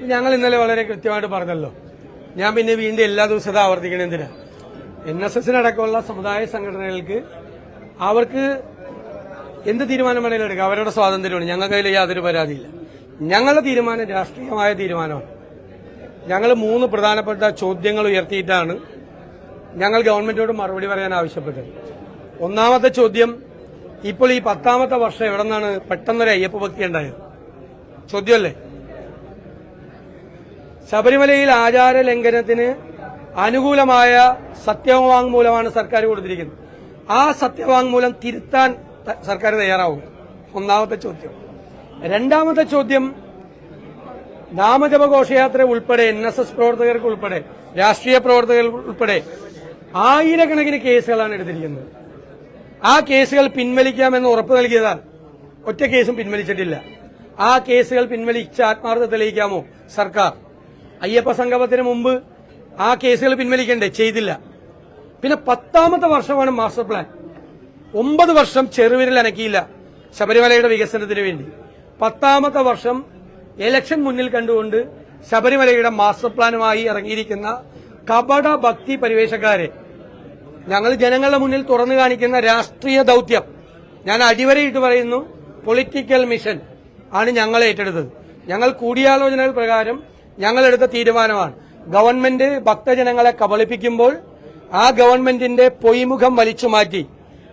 ഞങ്ങൾ ഇന്നലെ വളരെ കൃത്യമായിട്ട് പറഞ്ഞല്ലോ. ഞാൻ പിന്നെ വീണ്ടും എല്ലാ ദിവസവും ആവർത്തിക്കണം എന്തിനാ? എൻ എസ് എസിനടക്കമുള്ള സമുദായ സംഘടനകൾക്ക് അവർക്ക് എന്ത് തീരുമാനം വേണമെങ്കിലും എടുക്കാം. അവരുടെ സ്വാതന്ത്ര്യമാണ്. ഞങ്ങൾക്ക് അതിൽ യാതൊരു പരാതിയില്ല. ഞങ്ങളുടെ തീരുമാനം രാഷ്ട്രീയമായ തീരുമാനമാണ്. ഞങ്ങൾ മൂന്ന് പ്രധാനപ്പെട്ട ചോദ്യങ്ങൾ ഉയർത്തിയിട്ടാണ് ഞങ്ങൾ ഗവൺമെന്റിനോട് മറുപടി പറയാൻ ആവശ്യപ്പെട്ടത്. ഒന്നാമത്തെ ചോദ്യം ഇപ്പോൾ ഈ പത്താമത്തെ വർഷം എവിടെ നിന്നാണ് പെട്ടെന്നൊരു അയ്യപ്പ ഭക്തി ഉണ്ടായത്? ചോദ്യമല്ലേ? ശബരിമലയിൽ ആചാര ലംഘനത്തിന് അനുകൂലമായ സത്യവാങ്മൂലമാണ് സർക്കാർ കൊടുത്തിരിക്കുന്നത്. ആ സത്യവാങ്മൂലം തിരുത്താൻ സർക്കാർ തയ്യാറാവും. ഒന്നാമത്തെ ചോദ്യം. രണ്ടാമത്തെ ചോദ്യം നാമജപ ഘോഷയാത്ര ഉൾപ്പെടെ എൻ എസ് എസ് പ്രവർത്തകർക്ക് ഉൾപ്പെടെ രാഷ്ട്രീയ പ്രവർത്തകർ ഉൾപ്പെടെ ആയിരക്കണക്കിന് കേസുകളാണ് എടുത്തിരിക്കുന്നത്. ആ കേസുകൾ പിൻവലിക്കാമെന്ന് ഉറപ്പ് നൽകിയതാൽ ഒറ്റ കേസും പിൻവലിച്ചിട്ടില്ല. ആ കേസുകൾ പിൻവലിച്ച് ആത്മാർത്ഥ തെളിയിക്കാമോ സർക്കാർ? അയ്യപ്പ സംഗമത്തിന് മുമ്പ് ആ കേസുകൾ പിൻവലിക്കണ്ടേ? ചെയ്തില്ല. പിന്നെ പത്താമത്തെ വർഷമാണ് മാസ്റ്റർ പ്ലാൻ. ഒമ്പത് വർഷം ചെറുവിരൽ അനക്കിയില്ല ശബരിമലയുടെ വികസനത്തിന് വേണ്ടി. പത്താമത്തെ വർഷം ഇലക്ഷൻ മുന്നിൽ കണ്ടുകൊണ്ട് ശബരിമലയുടെ മാസ്റ്റർ പ്ലാനുമായി ഇറങ്ങിയിരിക്കുന്ന കപട ഭക്തി പരിവേഷക്കാരെ ഞങ്ങൾ ജനങ്ങളുടെ മുന്നിൽ തുറന്നു കാണിക്കുന്ന രാഷ്ട്രീയ ദൌത്യം. ഞാൻ അടിവരയിട്ട് പറയുന്നു പൊളിറ്റിക്കൽ മിഷൻ ആണ് ഞങ്ങൾ ഏറ്റെടുത്തത്. ഞങ്ങൾ കൂടിയാലോചനകൾ പ്രകാരം ഞങ്ങൾ എടുത്ത തീരുമാനമാണ്. ഗവൺമെന്റ് ഭക്തജനങ്ങളെ കബളിപ്പിക്കുമ്പോൾ ആ ഗവൺമെന്റിന്റെ പൊയ്മുഖം വലിച്ചു മാറ്റി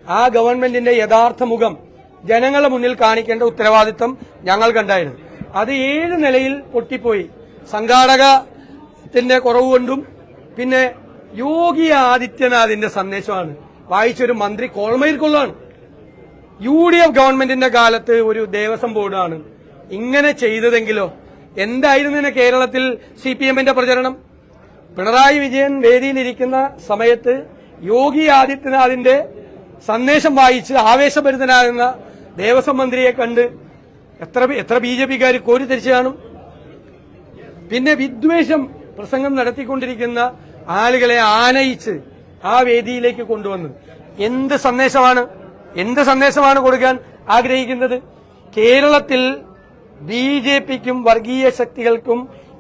ആ ഗവൺമെന്റിന്റെ യഥാർത്ഥ മുഖം ജനങ്ങളുടെ മുന്നിൽ കാണിക്കേണ്ട ഉത്തരവാദിത്തം ഞങ്ങൾക്കുണ്ടായിരുന്നു. അത് ഏഴ് നിലയിൽ പൊട്ടിപ്പോയി? സംഘാടകത്തിന്റെ കുറവ് കൊണ്ടും പിന്നെ യോഗി ആദിത്യനാഥിന്റെ സന്ദേശമാണ്. വായിച്ചൊരു മന്ത്രി കോൾമയിൽ കൊള്ളാണ് യു ഡി എഫ് ഗവൺമെന്റിന്റെ കാലത്ത് ഒരു ദേവസ്വം ബോർഡാണ് ഇങ്ങനെ ചെയ്തതെങ്കിലോ എന്തായിരുന്നു ഇന്ന് കേരളത്തിൽ സി പി എമ്മിന്റെ പ്രചരണം? പിണറായി വിജയൻ വേദിയിലിരിക്കുന്ന സമയത്ത് യോഗി ആദിത്യനാഥിന്റെ സന്ദേശം വായിച്ച് ആവേശഭരിതനാകുന്ന ദേവസ്വം മന്ത്രിയെ കണ്ട് എത്ര എത്ര ബി ജെ പിക്കാർ കോരിത്തിരിച്ചു കാണും? പിന്നെ വിദ്വേഷം പ്രസംഗം നടത്തിക്കൊണ്ടിരിക്കുന്ന ആളുകളെ ആനയിച്ച് ആ വേദിയിലേക്ക് കൊണ്ടുവന്നു എന്ത് സന്ദേശമാണ്? എന്ത് സന്ദേശമാണ് കൊടുക്കാൻ ആഗ്രഹിക്കുന്നത്? കേരളത്തിൽ ബി ജെ പിക്കും വർഗീയ ശക്തികൾക്കും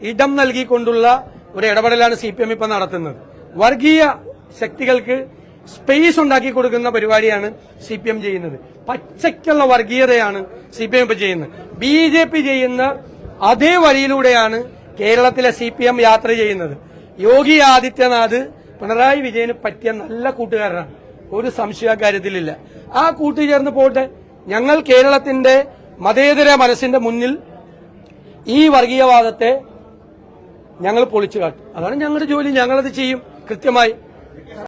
ഇടം നൽകിക്കൊണ്ടുള്ള ഒരു ഇടപെടലാണ് സി പി എം ഇപ്പൊ നടത്തുന്നത്. വർഗീയ ശക്തികൾക്ക് സ്പേസ് ഉണ്ടാക്കി കൊടുക്കുന്ന പരിപാടിയാണ് സി പി എം ചെയ്യുന്നത്. പച്ചയ്ക്കുള്ള വർഗീയതയാണ് സി പി എം ഇപ്പൊ ചെയ്യുന്നത്. ബി ജെ പി ചെയ്യുന്ന അതേ വഴിയിലൂടെയാണ് കേരളത്തിലെ സി പി എം യാത്ര ചെയ്യുന്നത്. യോഗി ആദിത്യനാഥ് പിണറായി വിജയന് പറ്റിയ നല്ല കൂട്ടുകാരനാണ്. ഒരു സംശയ കാര്യത്തിലില്ല ആ കൂട്ടുചേർന്ന് പോട്ടെ ഞങ്ങൾ കേരളത്തിന്റെ മതേതര മനസ്സിന്റെ മുന്നിൽ ഈ വർഗീയവാദത്തെ ഞങ്ങൾ പൊളിച്ചു കാട്ടും. അതാണ് ഞങ്ങളുടെ ജോലി. ഞങ്ങളത് ചെയ്യും. കൃത്യമായി.